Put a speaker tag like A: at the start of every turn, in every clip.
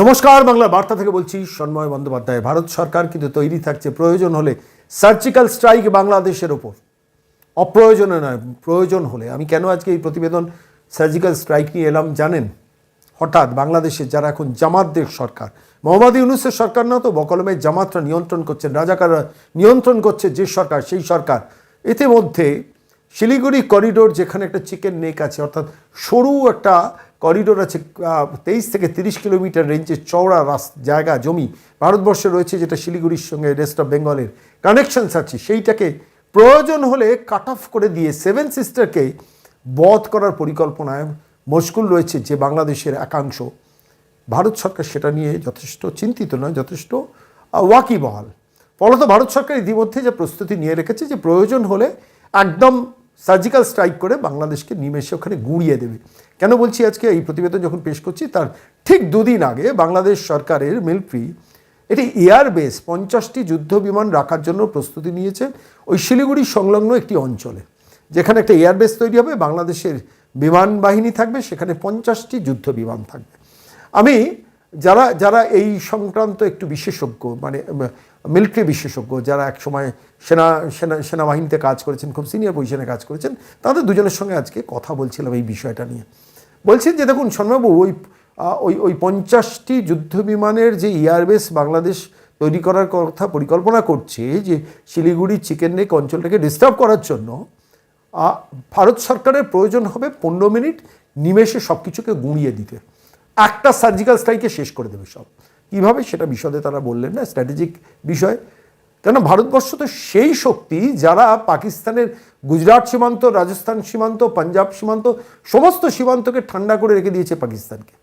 A: নমস্কার বাংলা বার্তা থেকে বলছি সন্ময় বন্দ্যোপাধ্যায়। ভারত সরকার কিন্তু তৈরি থাকছে, প্রয়োজন হলে সার্জিক্যাল স্ট্রাইক বাংলাদেশের ওপর। অপ্রয়োজনে নয়, প্রয়োজন হলে। আমি কেন আজকে এই প্রতিবেদন সার্জিক্যাল স্ট্রাইক নিয়ে এলাম জানেন? হঠাৎ বাংলাদেশের যারা এখন জামাতদের সরকার, মোহাম্মদ ইউনুসের সরকার না তো, বকলমে জামাতরা নিয়ন্ত্রণ করছেন রাজাকাররা নিয়ন্ত্রণ করছে যে সরকার, সেই সরকার। ইতিমধ্যে শিলিগুড়ি করিডোর যেখানে একটা চিকেন নেক আছে, অর্থাৎ সরু একটা করিডোর আছে তেইশ থেকে তিরিশ কিলোমিটার রেঞ্জের চওড়া রাস জায়গা, জমি। ভারতবর্ষে রয়েছে যেটা শিলিগুড়ির সঙ্গে রেস্ট অফ বেঙ্গলের কানেকশনস আছে। সেইটাকে প্রয়োজন হলে কাট অফ করে দিয়ে সেভেন সিস্টারকে বধ করার পরিকল্পনায় মশগুল রয়েছে যে বাংলাদেশের একাংশ। ভারত সরকার সেটা নিয়ে যথেষ্ট চিন্তিত নয়, যথেষ্ট ওয়াকিবহাল। ফলত ভারত সরকার ইতিমধ্যে যে প্রস্তুতি নিয়ে রেখেছে যে প্রয়োজন হলে একদম সার্জিক্যাল স্ট্রাইক করে বাংলাদেশকে নিমেষে ওখানে গুঁড়িয়ে দেবে। কেন বলছি আজকে এই প্রতিবেদন যখন পেশ করছি, তার ঠিক দুদিন আগে বাংলাদেশ সরকারের মিলিটারি, এটি এয়ারবেস পঞ্চাশটি যুদ্ধ বিমান রাখার জন্য প্রস্তুতি নিয়েছে। ওই শিলিগুড়ি সংলগ্ন একটি অঞ্চলে, যেখানে একটা এয়ারবেস তৈরি হবে, বাংলাদেশের বিমান বাহিনী থাকবে, সেখানে পঞ্চাশটি যুদ্ধ বিমান থাকবে। আমি যারা যারা এই সংক্রান্ত একটু বিশেষজ্ঞ মানে মিলিটারি বিশেষজ্ঞ, যারা এক সময় সেনা সেনা, সেনাবাহিনীতে কাজ করেছেন, খুব সিনিয়র পজিশনে কাজ করেছেন, তাদের দুজনের সঙ্গে আজকে কথা বলছিলাম এই বিষয়টা নিয়ে। বলছেন যে দেখুন শর্মাবু ওই ওই ওই পঞ্চাশটি যুদ্ধ বিমানের যে এয়ারবেস বাংলাদেশ তৈরি করার কথা পরিকল্পনা করছে, যে শিলিগুড়ি চিকেন নেক অঞ্চলটাকে ডিস্টার্ব করার জন্য ভারত সরকারের প্রয়োজন হবে পনেরো মিনিট নিমেষে সব কিছুকে গুঁড়িয়ে দিতে। একটা সার্জিক্যাল স্ট্রাইকে শেষ করে দেবে সব। কীভাবে সেটা বিশদে তারা বললেন না স্ট্র্যাটেজিক বিষয়। কেন ভারতবর্ষ তো সেই শক্তি যারা পাকিস্তানের গুজরাট সীমান্ত, রাজস্থান সীমান্ত, পাঞ্জাব সীমান্ত, সমস্ত সীমান্তকে ঠান্ডা করে রেখে দিয়েছে পাকিস্তানকে।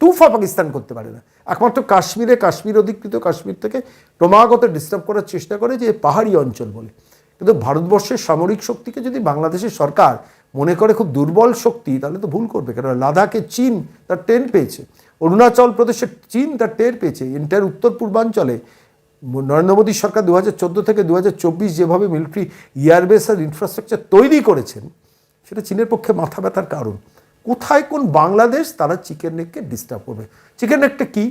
A: তুফা পাকিস্তান করতে পারে না। একমাত্র কাশ্মীরে কাশ্মীর অধিকৃত, কাশ্মীর থেকে ক্রমাগত ডিস্টার্ব করার চেষ্টা করে যে পাহাড়ি অঞ্চল বলে। কিন্তু ভারতবর্ষের সামরিক শক্তিকে যদি বাংলাদেশের সরকার মনে করে খুব দুর্বল শক্তি, তাহলে তো ভুল করবে। কেন লাদাখে চীন তার টেন পেয়েছে। অরুণাচল প্রদেশের চীন তার টের পেয়েছে। এন্টার উত্তর পূর্বাঞ্চলে নরেন্দ্র মোদী সরকার দু হাজার চোদ্দ থেকে দু হাজার চব্বিশ যেভাবে মিলিটারি এয়ারবেস আর ইনফ্রাস্ট্রাকচার তৈরি করেছেন, সেটা চীনের পক্ষে মাথা ব্যথার কারণ। কোথায় কোন বাংলাদেশ তারা চিকেন নেককে ডিস্টার্ব করবে? চিকেন নেকটা কী?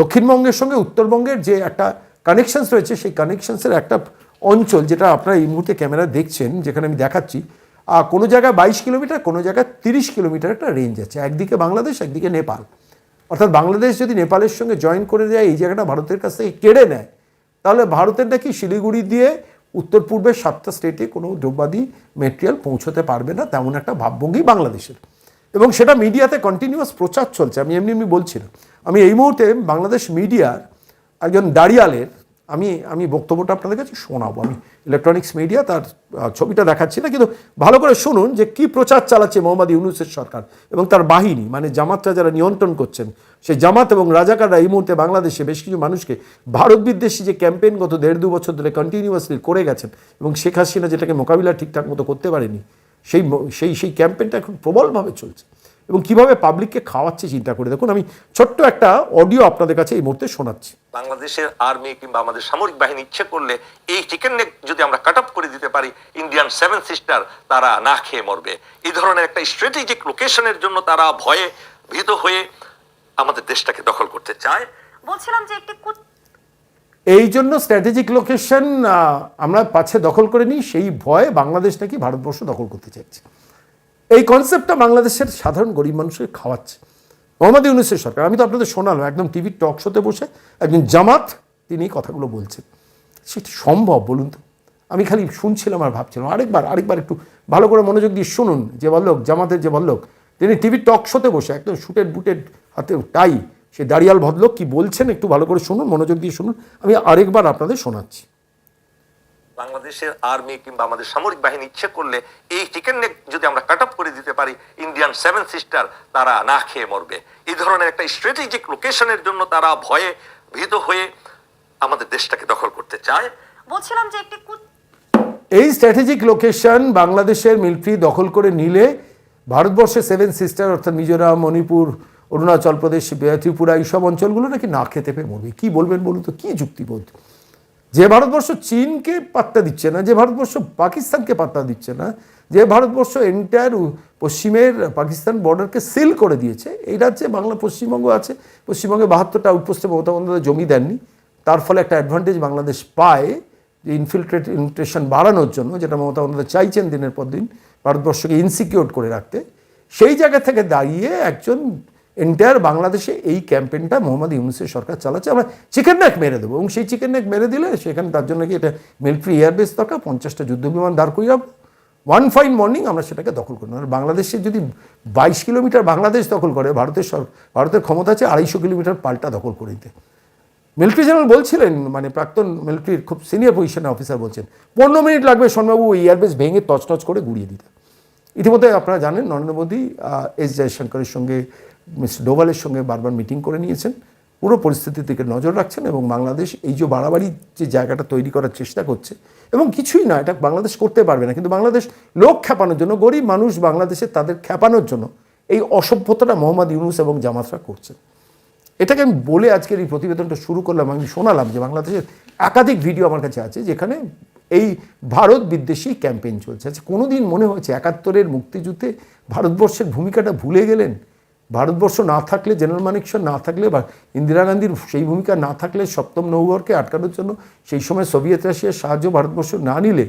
A: দক্ষিণবঙ্গের সঙ্গে উত্তরবঙ্গের যে একটা কানেকশানস রয়েছে, সেই কানেকশানসের একটা অঞ্চল যেটা আপনারা এই মুহূর্তে ক্যামেরা দেখছেন, যেখানে আমি দেখাচ্ছি কোনো জায়গায় বাইশ কিলোমিটার, কোনো জায়গায় তিরিশ কিলোমিটার একটা রেঞ্জ আছে। একদিকে বাংলাদেশ, একদিকে নেপাল। অর্থাৎ বাংলাদেশ যদি নেপালের সঙ্গে জয়েন করে দেয়, এই জায়গাটা ভারতের কাছ থেকে কেড়ে নেয়, তাহলে ভারতের নাকি শিলিগুড়ি দিয়ে উত্তর পূর্বের সাতটা স্টেটে কোনো দ্রব্যাদি মেটেরিয়াল পৌঁছতে পারবে না, তেমন একটা ভাবভঙ্গি বাংলাদেশের। এবং সেটা মিডিয়াতে কন্টিনিউয়াস প্রচার চলছে, আমি এমনি এমনি বলছিলাম আমি এই মুহূর্তে বাংলাদেশ মিডিয়ার একজন দাঁড়িয়ালের আমি আমি বক্তব্যটা আপনাদের কাছে শোনাবো। আমি ইলেকট্রনিক্স মিডিয়া তার ছবিটা দেখাচ্ছি না, কিন্তু ভালো করে শুনুন যে কি প্রচার চালাচ্ছে মোহাম্মদ ইউনুসের সরকার এবং তার বাহিনী মানে জামাতরা যারা নিয়ন্ত্রণ করছেন, সেই জামাত এবং রাজাকাররা এই মুহূর্তে বাংলাদেশে বেশ কিছু মানুষকে ভারত বিদ্বেষী যে ক্যাম্পেইন গত দেড় দু বছর ধরে কন্টিনিউয়াসলি করে গেছেন এবং শেখ হাসিনা যেটাকে মোকাবিলা ঠিকঠাক মতো করতে পারেনি, সেই সেই সেই ক্যাম্পেইনটা এখন প্রবলভাবে চলছে। এবং কীভাবে পাবলিককে খাওয়াচ্ছে চিন্তা করে। দেখুন আমি ছোট্ট একটা অডিও আপনাদের কাছে এই মুহূর্তে শোনাচ্ছি।
B: বাংলাদেশের আর্মি কিংবা আমাদের সামরিক বাহিনী ইচ্ছে করলে এই চিকেন নেক যদি আমরা কাট আপ করে দিতে পারি ইন্ডিয়ান সেভেন সিস্টার তারা না খেয়ে মরবে। এই ধরনের একটা স্ট্র্যাটেজিক লোকেশনের জন্য তারা ভয়ে ভীত হয়ে আমাদের দেশটাকে দখল করতে চায়।
C: বলছিলাম যে একটি
A: এই জন্য স্ট্র্যাটেজিক লোকেশন আমরা পাচ্ছে দখল করে নিই সেই ভয়ে বাংলাদেশ নাকি ভারতবর্ষ দখল করতে চাইছে। এই কনসেপ্টটা বাংলাদেশের সাধারণ গরিব মানুষকে খাওয়াচ্ছে। মোহাম্মদ ইউনুসের সরকার, আমি তো আপনাদের শোনালাম, একদম টিভির টক শোতে বসে একজন জামাত তিনি কথাগুলো বলছেন। সেটা সম্ভব বলুন তো? আমি খালি শুনছিলাম আর ভাবছিলাম, আরেকবার আরেকবার একটু ভালো করে মনোযোগ দিয়ে শুনুন, যে বল্লক জামাতের যে বল্লক তিনি টিভির টক শোতে বসে একদম শুটেড বুটেড হাতে টাই, সে দাঁড়িয়াল ভদ্রলোক কি বলছেন একটু ভালো করে শুনুন, মনোযোগ দিয়ে শুনুন, আমি আরেকবার আপনাদের শোনাচ্ছি।
B: বাংলাদেশের আর্মি কিংবা আমাদের সামরিক বাহিনী ইচ্ছে করলে এই চিকেন নেক যদি আমরা কাট অফ করে দিতে পারি ইন্ডিয়ান সেভেন সিস্টার তারা না খেয়ে মরবে। এই ধরনের একটা স্ট্র্যাটেজিক লোকেশনের জন্য তারা ভয়ে ভীত হয়ে আমাদের দেশটাকে দখল করতে চায়।
C: বলছিলাম যে একটি
A: এই স্ট্র্যাটেজিক লোকেশন বাংলাদেশের মিলিটারি দখল করে নিলে ভারতবর্ষের সেভেন সিস্টার অর্থাৎ মিজোরাম মণিপুর অরুণাচল প্রদেশ ত্রিপুরা এইসব অঞ্চলগুলো নাকি না খেতে পেয়ে মরবে। কী বলবেন বলুন তো? কী যুক্তিবোধ? যে ভারতবর্ষ চীনকে পাত্তা দিচ্ছে না, যে ভারতবর্ষ পাকিস্তানকে পাত্তা দিচ্ছে না, যে ভারতবর্ষ এন্টায়ার পশ্চিমের পাকিস্তান বর্ডারকে সিল করে দিয়েছে, এই রাজ্যে বাংলা পশ্চিমবঙ্গ আছে, পশ্চিমবঙ্গে বাহাত্তরটা আউটপোস্টে মমতা বন্দ্যোপাধ্যায় জমি দেননি, তার ফলে একটা অ্যাডভান্টেজ বাংলাদেশ পায় যে ইনফিল্ট্রেট ইনফিল্ট্রেশন বাড়ানোর জন্য, যেটা মমতা বন্দ্যোপাধ্যায় চাইছেন দিনের পর দিন, ভারতবর্ষকে ইনসিকিউর করে রাখতে। সেই জায়গা থেকে দাঁড়িয়ে একজন এন্টায়ার বাংলাদেশে এই ক্যাম্পেইনটা মোহাম্মদ ইউনুসের সরকার চালাচ্ছে। আমরা চিকেন নেক মেরে দেবো। এবং সেই চিকেন নেক মেরে দিলে সেখানে তার জন্য কি এটা মিলিটারি এয়ারবেস দরকার, পঞ্চাশটা যুদ্ধ বিমান দাঁড় করিয়ে রাখব ওয়ান ফাইন মর্নিং আমরা সেটাকে দখল করি আর বাংলাদেশে যদি বাইশ কিলোমিটার বাংলাদেশ দখল করে, ভারতের সর ভারতের ক্ষমতা আছে আড়াইশো কিলোমিটার পাল্টা দখল করে দিতে। মিলিটারি জেনারেল বলছিলেন মানে প্রাক্তন মিলিটারির খুব সিনিয়র পজিশনের অফিসার বলছেন, পনেরো মিনিট লাগবে সোনবাবু ওই এয়ারবেস ভেঙে তছনছ করে গুড়িয়ে দিতে। ইতিমধ্যে আপনারা জানেন, নরেন্দ্র মোদী এস জয়শঙ্করের সঙ্গে মিস্টার ডোভালের সঙ্গে বারবার মিটিং করে নিয়েছেন। পুরো পরিস্থিতির দিকে নজর রাখছেন এবং বাংলাদেশ এই যে বাড়াবাড়ি যে জায়গাটা তৈরি করার চেষ্টা করছে, এবং কিছুই না, এটা বাংলাদেশ করতে পারবে না। কিন্তু বাংলাদেশ লোক খ্যাপানোর জন্য, গরিব মানুষ বাংলাদেশে তাদের খ্যাপানোর জন্য এই অসভ্যতাটা মোহাম্মদ ইউনুস এবং জামাতরা করছেন। এটাকে আমি বলে আজকের এই প্রতিবেদনটা শুরু করলাম, আমি শোনালাম যে বাংলাদেশের একাধিক ভিডিও আমার কাছে আছে যেখানে এই ভারত বিদ্বেষী ক্যাম্পেইন চলছে। আচ্ছা কোনোদিন মনে হয়েছে একাত্তরের মুক্তিযুদ্ধে ভারতবর্ষের ভূমিকাটা ভুলে গেলেন? ভারতবর্ষ না থাকলে জেনারেল মানেকশন না থাকলে বা ইন্দিরা গান্ধীর সেই ভূমিকা না থাকলে সপ্তম নৌবরকে আটকানোর জন্য সেই সময় সোভিয়েত রাশিয়ার সাহায্য ভারতবর্ষ না নিলে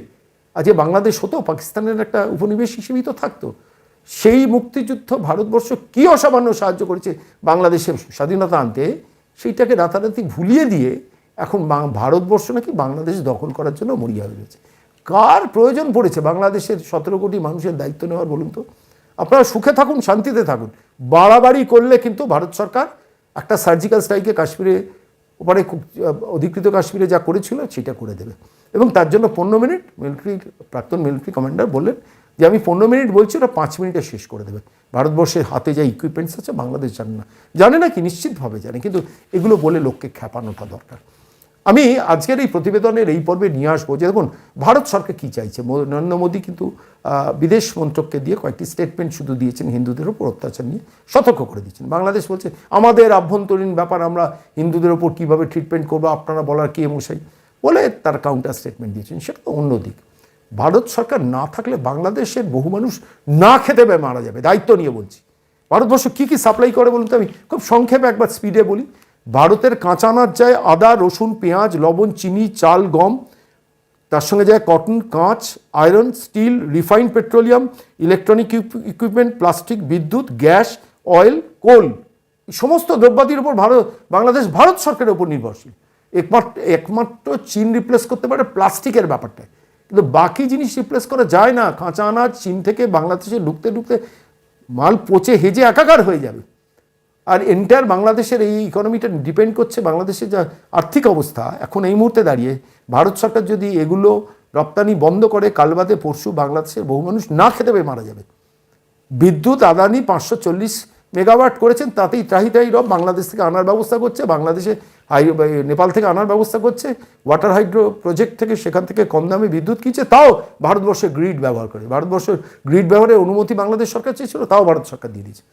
A: আজকে বাংলাদেশ হতো, পাকিস্তানের একটা উপনিবেশ হিসেবেই তো থাকতো। সেই মুক্তিযুদ্ধ ভারতবর্ষ কী অসামান্য সাহায্য করেছে বাংলাদেশের স্বাধীনতা আনতে, সেইটাকে রাতারাতি ভুলিয়ে দিয়ে এখন ভারতবর্ষ নাকি বাংলাদেশ দখল করার জন্য মরিয়া হয়ে গেছে। কার প্রয়োজন পড়েছে বাংলাদেশের সতেরো কোটি মানুষের দায়িত্ব নেওয়ার বলুন তো? আপনারা সুখে থাকুন, শান্তিতে থাকুন। বাড়াবাড়ি করলে কিন্তু ভারত সরকার একটা সার্জিক্যাল স্ট্রাইকে কাশ্মীরে, ওপারে অধিকৃত কাশ্মীরে যা করেছিল সেটা করে দেবে। এবং তার জন্য পনেরো মিনিট মিলিটারি প্রাক্তন মিলিটারি কমান্ডার বললেন যে, আমি পনেরো মিনিট বলছি ওটা পাঁচ মিনিটে শেষ করে দেবে। ভারতবর্ষের হাতে যা ইকুইপমেন্টস আছে, বাংলাদেশ জানে না। জানে না কি, নিশ্চিতভাবে জানে। কিন্তু এগুলো বলে লোককে খ্যাপানোটা দরকার। আমি আজকের এই প্রতিবেদনের এই পর্বে নিয়ে আসব যে দেখুন, ভারত সরকার কী চাইছে? নরেন্দ্র মোদী কিন্তু বিদেশ মন্ত্রককে দিয়ে কয়েকটি স্টেটমেন্ট শুধু দিয়েছেন হিন্দুদের ওপর, অত্যাচার নিয়ে সতর্ক করে দিয়েছেন। বাংলাদেশ বলছে, আমাদের আভ্যন্তরীণ ব্যাপার আমরা হিন্দুদের ওপর কীভাবে ট্রিটমেন্ট করব? আপনারা বলার কে মশাই? বলে তার কাউন্টার স্টেটমেন্ট দিয়েছেন। সেটা তো অন্য দিক। ভারত সরকার না থাকলে বাংলাদেশের বহু মানুষ না খেতে পেয়ে মারা যাবে। দায়িত্ব নিয়ে বলছি। ভারতবর্ষ কী কী সাপ্লাই করে বলুন তো আমি? খুব সংক্ষেপে একবার স্পিডে বলি। ভারতের কাঁচা আনাজ যায় আদা, রসুন, পেঁয়াজ, লবণ, চিনি, চাল, গম, তার সঙ্গে যায় কটন, কাঁচ, iron, steel, refined petroleum, electronic equipment, plastic, বিদ্যুৎ, গ্যাস, অয়েল, কোল, সমস্ত দ্রব্যাদির উপর ভারত, বাংলাদেশ, ভারত সরকারের উপর নির্ভরশীল। একমাত্র একমাত্র চীন রিপ্লেস করতে পারে প্লাস্টিকের ব্যাপারটা। কিন্তু বাকি জিনিস রিপ্লেস করা যায় না। কাঁচা আনাজ চীন থেকে বাংলাদেশে ঢুকতে ঢুকতে মাল পচে, হেজে, একাকার হয়ে যাবে। আর এন্টায়ার বাংলাদেশের এই ইকোনমিটা ডিপেন্ড করছে বাংলাদেশের যা আর্থিক অবস্থা। এখন এই মুহূর্তে দাঁড়িয়ে ভারত সরকার যদি এগুলো রপ্তানি বন্ধ করে, কাল বাদে পরশু বাংলাদেশের বহু মানুষ না খেতে পেয়ে মারা যাবে। বিদ্যুৎ, আদানি পাঁচশো চল্লিশ মেগাওয়াট করেছেন, তাতেই ত্রাহি ত্রাহি রব বাংলাদেশ থেকে আনার ব্যবস্থা করছে, বাংলাদেশে হাই, নেপাল থেকে আনার ব্যবস্থা করছে ওয়াটার হাইড্রো প্রজেক্ট থেকে সেখান থেকে কম দামে বিদ্যুৎ কিনছে, তাও ভারতবর্ষের গ্রিড ব্যবহার করে। ভারতবর্ষের গ্রিড ব্যবহারের অনুমতি বাংলাদেশ সরকার চেয়েছিল, তাও ভারত সরকার দিয়ে দিয়েছে।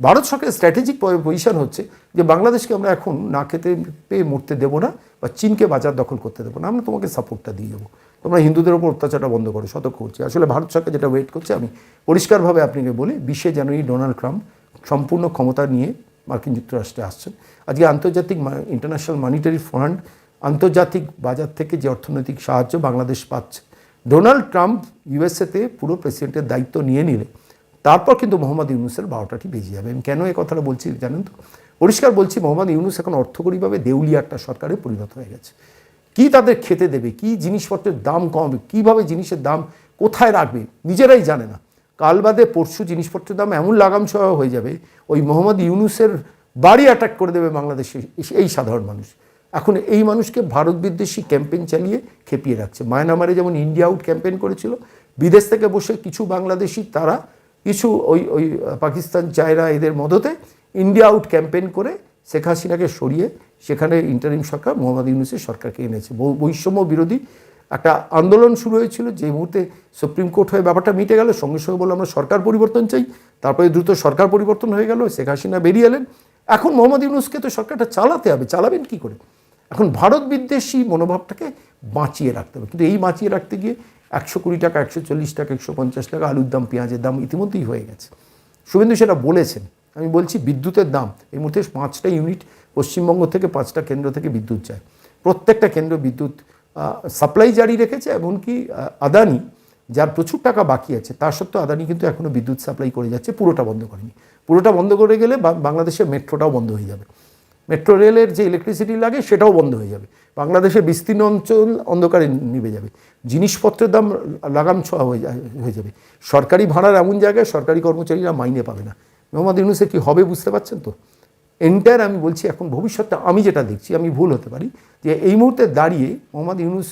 A: ভারত সরকারের স্ট্র্যাটেজিক পজিশন হচ্ছে যে বাংলাদেশকে আমরা এখন না খেতে পেয়ে মরতে দেবো না বা চীনকে বাজার দখল করতে দেবো না, আমরা তোমাকে সাপোর্টটা দিয়ে দেবো। তোমরা হিন্দুদের ওপর অত্যাচারটা বন্ধ করো, সতর্ক করছি আসলে ভারত সরকার যেটা ওয়েট করছে, আমি পরিষ্কারভাবে আপনাকে বলি বিশে জানুয়ারি ডোনাল্ড ট্রাম্প সম্পূর্ণ ক্ষমতা নিয়ে মার্কিন যুক্তরাষ্ট্রে আসছেন। আজকে আন্তর্জাতিক ইন্টারন্যাশনাল মানিটারি ফান্ড আন্তর্জাতিক বাজার থেকে যে অর্থনৈতিক সাহায্য বাংলাদেশ পাচ্ছে, ডোনাল্ড ট্রাম্প ইউএসএতে পুরো প্রেসিডেন্টের দায়িত্ব নিয়ে নিলে তারপর কিন্তু মোহাম্মদ ইউনুসের বারোটাটি বেজে যাবে। আমি কেন এই কথাটা বলছি জানেন তো? পরিষ্কার বলছি, মোহাম্মদ ইউনুস এখন অর্থকরীভাবে দেউলিয়া একটা সরকারে পরিণত হয়ে গেছে। কি তাদের খেতে দেবে? কি জিনিসপত্রের দাম কমাবে কীভাবে জিনিসের দাম কোথায় রাখবে? নিজেরাই জানে না। কাল বাদে পরশু জিনিসপত্রের দাম এমন লাগাম সহ হয়ে যাবে, ওই মোহাম্মদ ইউনুসের বাড়ি অ্যাটাক করে দেবে বাংলাদেশে এই সাধারণ মানুষ। এখন এই মানুষকে ভারত বিদ্বেষী ক্যাম্পেইন চালিয়ে খেপিয়ে রাখছে। মায়ানমারে যেমন ইন্ডিয়া আউট ক্যাম্পেইন করেছিল, বিদেশ থেকে বসে কিছু বাংলাদেশি তারা কিছু ওই ওই, পাকিস্তান চায়না এদের মদতে ইন্ডিয়া আউট ক্যাম্পেইন করে শেখ হাসিনাকে সরিয়ে সেখানে ইন্টারিম সরকার মোহাম্মদ ইউনুসের সরকারকে এনেছে। বৈষম্য বিরোধী একটা আন্দোলন শুরু হয়েছিল যে মুহূর্তে সুপ্রিম কোর্ট হয়ে ব্যাপারটা মিটে গেল। সঙ্গে সঙ্গে বলল, আমরা সরকার পরিবর্তন চাই। তারপরে দ্রুত সরকার পরিবর্তন হয়ে গেল, শেখ হাসিনা বেরিয়ে এলেন। এখন মোহাম্মদ ইউনুসকে তো সরকারটা চালাতে হবে। চালাবেন কি করে? এখন ভারত বিদ্বেষী মনোভাবটাকে বাঁচিয়ে রাখতে হবে। কিন্তু এই বাঁচিয়ে রাখতে গিয়ে একশো কুড়ি টাকা, একশো চল্লিশ টাকা, একশো পঞ্চাশ টাকা আলুর দাম, পেঁয়াজের দাম ইতিমধ্যেই হয়ে গেছে। শুভেন্দু সেটা বলেছেন। আমি বলছি বিদ্যুতের দাম, এই মুহূর্তে পাঁচটা ইউনিট পশ্চিমবঙ্গ থেকে পাঁচটা কেন্দ্র থেকে বিদ্যুৎ যায়। প্রত্যেকটা কেন্দ্র বিদ্যুৎ সাপ্লাই জারি রেখেছে এমনকি আদানি, যার প্রচুর টাকা বাকি আছে তা সত্ত্বেও আদানি কিন্তু এখনও বিদ্যুৎ সাপ্লাই করে যাচ্ছে, পুরোটা বন্ধ করেনি। পুরোটা বন্ধ করে গেলে বাংলাদেশের মেট্রোটাও বন্ধ হয়ে যাবে। মেট্রো রেলের যে ইলেকট্রিসিটি লাগে সেটাও বন্ধ হয়ে যাবে। বাংলাদেশের বিস্তীর্ণ অঞ্চল অন্ধকারে নিভে যাবে। জিনিসপত্রের দাম লাগাম ছোঁয়া হয়ে হয়ে যাবে। সরকারি ভাড়ার এমন জায়গায় সরকারি কর্মচারীরা মাইনে পাবে না। মোহাম্মদ ইউনুসের কি হবে বুঝতে পারছেন তো? এন্টায়ার আমি বলছি এখন ভবিষ্যৎটা আমি যেটা দেখছি, আমি ভুল হতে পারি, যে এই মুহূর্তে দাঁড়িয়ে মোহাম্মদ ইউনুস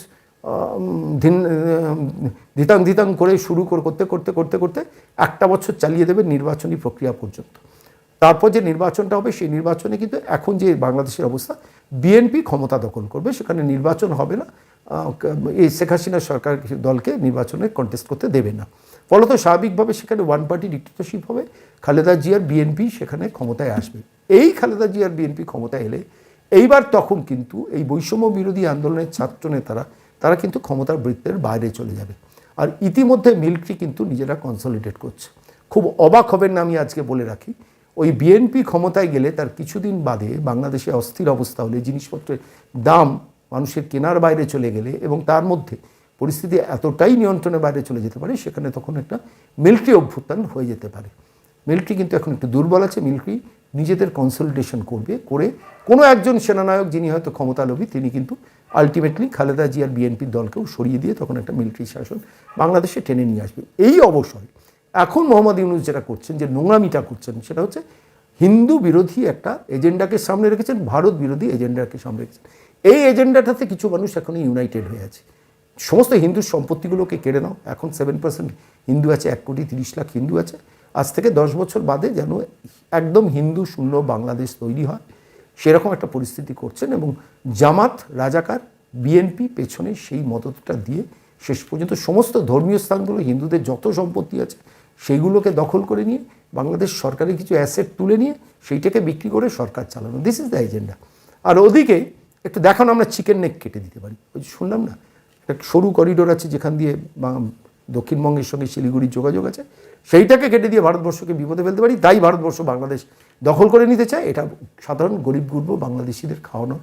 A: ধিতাং ধিতাং করে শুরু করতে করতে করতে করতে একটা বছর চালিয়ে দেবে নির্বাচনী প্রক্রিয়া পর্যন্ত। তারপর যে নির্বাচনটা হবে, সেই নির্বাচনে কিন্তু এখন যে বাংলাদেশের অবস্থা বিএনপি ক্ষমতা দখল করবে। সেখানে নির্বাচন হবে না। এই শেখ হাসিনা সরকার দলকে নির্বাচনে কন্টেস্ট করতে দেবে না। ফলত স্বাভাবিকভাবে সেখানে ওয়ান পার্টি ডিক্টেটরশিপ হবে। খালেদা জিয়ার বিএনপি সেখানে ক্ষমতায় আসবে। এই খালেদা জিয়ার বিএনপি ক্ষমতায় এলে এইবার তখন কিন্তু এই বৈষম্য বিরোধী আন্দোলনের ছাত্র নেতারা, তারা কিন্তু ক্ষমতার বৃত্তের বাইরে চলে যাবে। আর ইতিমধ্যে মিলিটারি কিন্তু নিজেরা কনসলিডেট করছে। খুব অবাক হবেন না আমি আজকে বলে রাখি। ওই বিএনপি ক্ষমতায় গেলে তার কিছুদিন বাদে বাংলাদেশে অস্থির অবস্থা হলে জিনিসপত্রের দাম মানুষের কেনার বাইরে চলে গেলে এবং তার মধ্যে পরিস্থিতি এতটাই নিয়ন্ত্রণের বাইরে চলে যেতে পারে, সেখানে তখন একটা মিলিটারি অভ্যুত্থান হয়ে যেতে পারে। মিলিটারি কিন্তু এখন একটু দুর্বল আছে মিলিটারি নিজেদের কনসলটেশন করবে, করে কোনো একজন সেনানায়ক যিনি হয়তো ক্ষমতালোভী, তিনি কিন্তু আলটিমেটলি খালেদা জিয়ার বিএনপির দলকেও সরিয়ে দিয়ে তখন একটা মিলিটারি শাসন বাংলাদেশে টেনে নিয়ে আসবে। এই অবসরে এখন মোহাম্মদ ইউনুস যেটা করছেন, যে নোংরামিটা করছেন, সেটা হচ্ছে হিন্দু বিরোধী একটা এজেন্ডাকে সামনে রেখেছেন, ভারত বিরোধী এজেন্ডাকে সামনে রেখেছেন। এই এজেন্ডাটাতে কিছু মানুষ এখনই ইউনাইটেড হয়ে আছে। সমস্ত হিন্দু সম্পত্তিগুলোকে কেড়ে নাও। এখন সেভেন পার্সেন্ট হিন্দু আছে, এক কোটি তিরিশ লাখ হিন্দু আছে। আজ থেকে দশ বছর বাদে যেন একদম হিন্দু শূন্য বাংলাদেশ তৈরি হয়। সেরকম একটা পরিস্থিতি করছেন এবং জামাত, রাজাকার বিএনপি পেছনে সেই মদতটা দিয়ে শেষ পর্যন্ত সমস্ত ধর্মীয় স্থানগুলো হিন্দুদের যত সম্পত্তি আছে সেইগুলোকে দখল করে নিয়ে বাংলাদেশ সরকারের কিছু অ্যাসেট তুলে নিয়ে সেইটাকে বিক্রি করে সরকার চালানো। দিস ইজ দ্য এজেন্ডা আর ওদিকে একটু দেখানো, আমরা চিকেন নেক কেটে দিতে পারি। ওই শুনলাম না? একটা সরু করিডোর আছে যেখান দিয়ে দক্ষিণবঙ্গের সঙ্গে শিলিগুড়ির যোগাযোগ আছে। সেইটাকে কেটে দিয়ে ভারতবর্ষকে বিপদে ফেলতে পারি। তাই ভারতবর্ষ বাংলাদেশ দখল করে নিতে চায়। এটা সাধারণ গরিব গুরব বাংলাদেশিদের খাওয়ানোর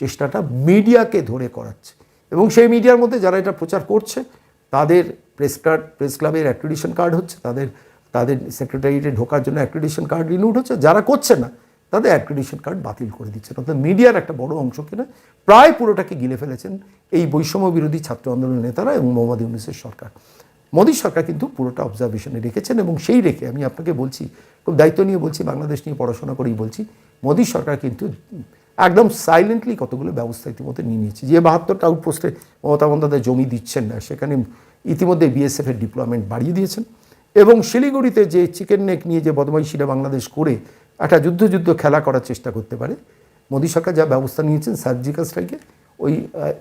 A: চেষ্টাটা মিডিয়াকে ধরে করাচ্ছে। এবং সেই মিডিয়ার মধ্যে যারা এটা প্রচার করছে, তাদের প্রেস কার্ড প্রেস ক্লাবের অ্যাক্রিডিশন কার্ড হচ্ছে, তাদের তাদের সেক্রেটারিয়েটে ঢোকার জন্য অ্যাক্রিডিশন কার্ড রিনিউড হচ্ছে, যারা করছে না, তাদের অ্যাক্রিডিশন কার্ড বাতিল করে দিচ্ছেন। অর্থাৎ মিডিয়ার একটা বড় অংশকে না প্রায় পুরোটাকে গিলে ফেলেছেন এই বৈষম্য বিরোধী ছাত্র আন্দোলনের নেতারা এবং মোহাম্মদ ইউনুসের সরকার। মোদী সরকার কিন্তু পুরোটা অবজারভেশনে রেখেছেন এবং সেই রেখে আমি আপনাকে বলছি, খুব দায়িত্ব নিয়ে বলছি, বাংলাদেশ নিয়ে পড়াশোনা করেই বলছি, মোদী সরকার কিন্তু একদম সাইলেন্টলি কতগুলো ব্যবস্থা ইতিমধ্যে নিয়ে নিয়েছে। যে বাহাত্তরটা আউটপোস্টে মমতা বন্দ্যোপাধ্যায় জমি দিচ্ছেন না, সেখানে ইতিমধ্যে বিএসএফ এর ডিপ্লয়মেন্ট বাড়িয়ে দিয়েছেন এবং শিলিগুড়িতে যে চিকেন নেক নিয়ে যে বদমাইশিরা বাংলাদেশ করে একটা যুদ্ধ যুদ্ধ খেলা করার চেষ্টা করতে পারে, মোদী সরকার যা ব্যবস্থা নিয়েছেন সার্জিক্যাল স্ট্রাইকে ওই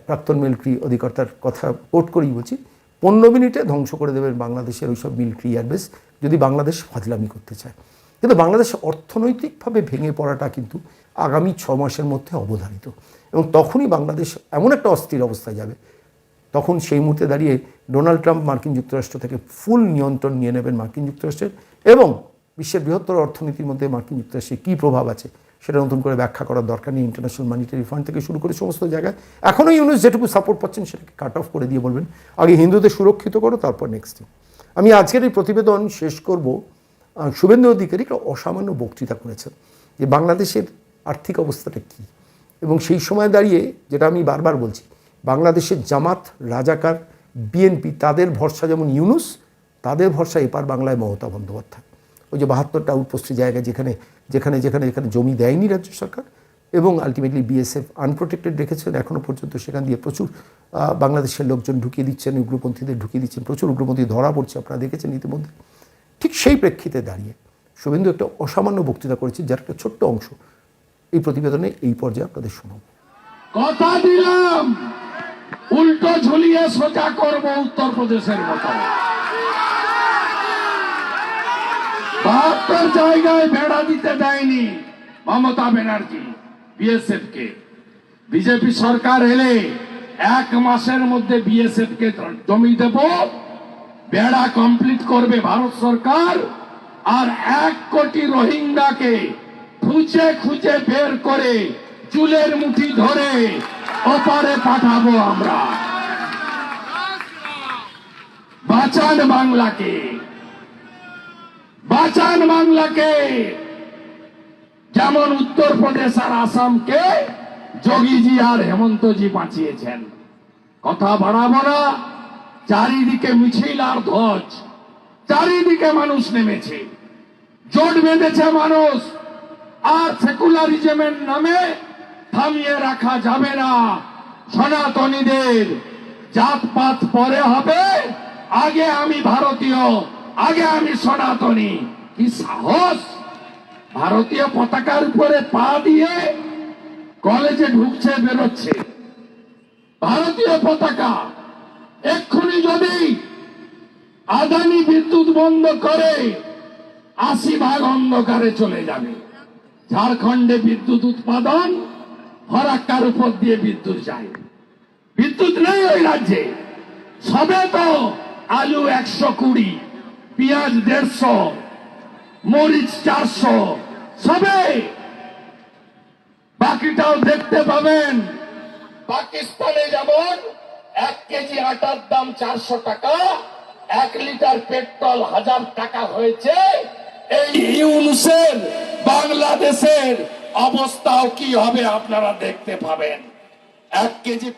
A: প্রাক্তন মিলিটারি অধিকর্তার কথা কোট করেই বলছি, পনেরো মিনিটে ধ্বংস করে দেবেন বাংলাদেশের ওইসব মিলিটারি এয়ারবেস যদি বাংলাদেশ ফাজলামি করতে চায়। কিন্তু বাংলাদেশ অর্থনৈতিকভাবে ভেঙে পড়াটা কিন্তু আগামী ছ মাসের মধ্যে অবধারিত এবং তখনই বাংলাদেশ এমন একটা অস্থির অবস্থায় যাবে তখন সেই মুহূর্তে দাঁড়িয়ে ডোনাল্ড ট্রাম্প মার্কিন যুক্তরাষ্ট্র থেকে ফুল নিয়ন্ত্রণ নিয়ে নেবেন মার্কিন যুক্তরাষ্ট্রের এবং বিশ্বের বৃহত্তর অর্থনীতির মধ্যে মার্কিন যুক্তরাষ্ট্রের কী প্রভাব আছে সেটা নতুন করে ব্যাখ্যা করার দরকার নেই। ইন্টারন্যাশনাল মানিটারি ফান্ড থেকে শুরু করে সমস্ত জায়গায়। এখনও ইউনুস যেটুকু সাপোর্ট পাচ্ছেন সেটাকে কাট অফ করে দিয়ে বলবেন, আগে হিন্দুদের সুরক্ষিত করো, তারপর নেক্সট আমি আজকের এই প্রতিবেদন শেষ করব শুভেন্দু অধিকারী একটা অসামান্য বক্তৃতা করেছেন যে বাংলাদেশের আর্থিক অবস্থাটা কী। এবং সেই সময় দাঁড়িয়ে যেটা আমি বারবার বলছি বাংলাদেশের জামাত, রাজাকার, বিএনপি, তাদের ভরসা যেমন ইউনুস, তাদের ভরসা এপার বাংলায় মমতা বন্দ্যোপাধ্যায়। ওই যে বাহাত্তরটা আউটপোস্টের জায়গা যেখানে যেখানে যেখানে যেখানে জমি দেয়নি রাজ্য সরকার এবং আলটিমেটলি বিএসএফ আনপ্রোটেক্টেড রেখেছেন এখনও পর্যন্ত সেখান দিয়ে প্রচুর বাংলাদেশের লোকজন ঢুকিয়ে দিচ্ছেন, উগ্রপন্থীদের ঢুকিয়ে দিচ্ছেন, প্রচুর উগ্রপন্থী ধরা পড়ছে আপনারা দেখেছেন ইতিমধ্যে। ঠিক সেই প্রেক্ষিতে দাঁড়িয়ে শুভেন্দু একটা অসামান্য বক্তৃতা করেছে যার একটা ছোট্ট অংশ এই প্রতিবেদনে এই পর্যায়ে আপনাদের শোনাবো।
D: কথা দিলাম! উল্টো ঝুলিয়ে সোজা করব উত্তরপ্রদেশের মতো। বাহাত্তর জায়গায় বেড়া দিতে দেয়নি মমতা ব্যানার্জি বিএসএফ কে বিজেপি সরকার এলে এক মাসের মধ্যে বিএসএফ কে জমি দেব, বেড়া কমপ্লিট করবে ভারত সরকার, আর এক কোটি রোহিঙ্গাকে খুঁজে খুঁজে বের করে চুলের মুঠি ধরে ওপারে পাঠাবো আমরা। বাঁচান বাংলাকে। বাঁচান বাংলাকে। যেমন উত্তরপ্রদেশ আর আসামকে যোগীজি আর হেমন্তজি বাঁচিয়েছেন। কথা বাড়াবো না চারিদিকে মিছিল আর ধ্বজ, চারিদিকে মানুষ নেমেছে। জোট বেঁধেছে মানুষ, আর সেকুলারিজমের নামে থামিয়ে রাখা যাবে না। সনাতনীদের জাতপাত পরে হবে। আগে আমি ভারতীয়, আগে আমি সনাতনী। কি সাহস? ভারতীয় পতাকার উপরে পা দিয়ে কলেজে ঢুকছে, বেরোচ্ছে। ভারতীয় পতাকা, এক্ষুনি যদি আদানি বিদ্যুৎ বন্ধ করে, আশি ভাগ অন্ধকারে চলে যাবে। ঝাড়খণ্ডে বিদ্যুৎ উৎপাদন ফরাক্কার উপর দিয়ে বিদ্যুৎ যায়। বিদ্যুৎ নেই ওই রাজ্যে। সবে তো আলু একশো কুড়ি, পেঁয়াজ দেড়শো, মরিচ চারশো, সবে। বাকিটাও দেখতে পাবেন। পাকিস্তানে যেমন এক কেজি আটার দাম চারশো টাকা, এক লিটার পেট্রোল হাজার টাকা হয়েছে। এই ইউনুসের, বাংলাদেশের অবস্থাও কি হবে আপনারা দেখতে পাবেন। এক কেজি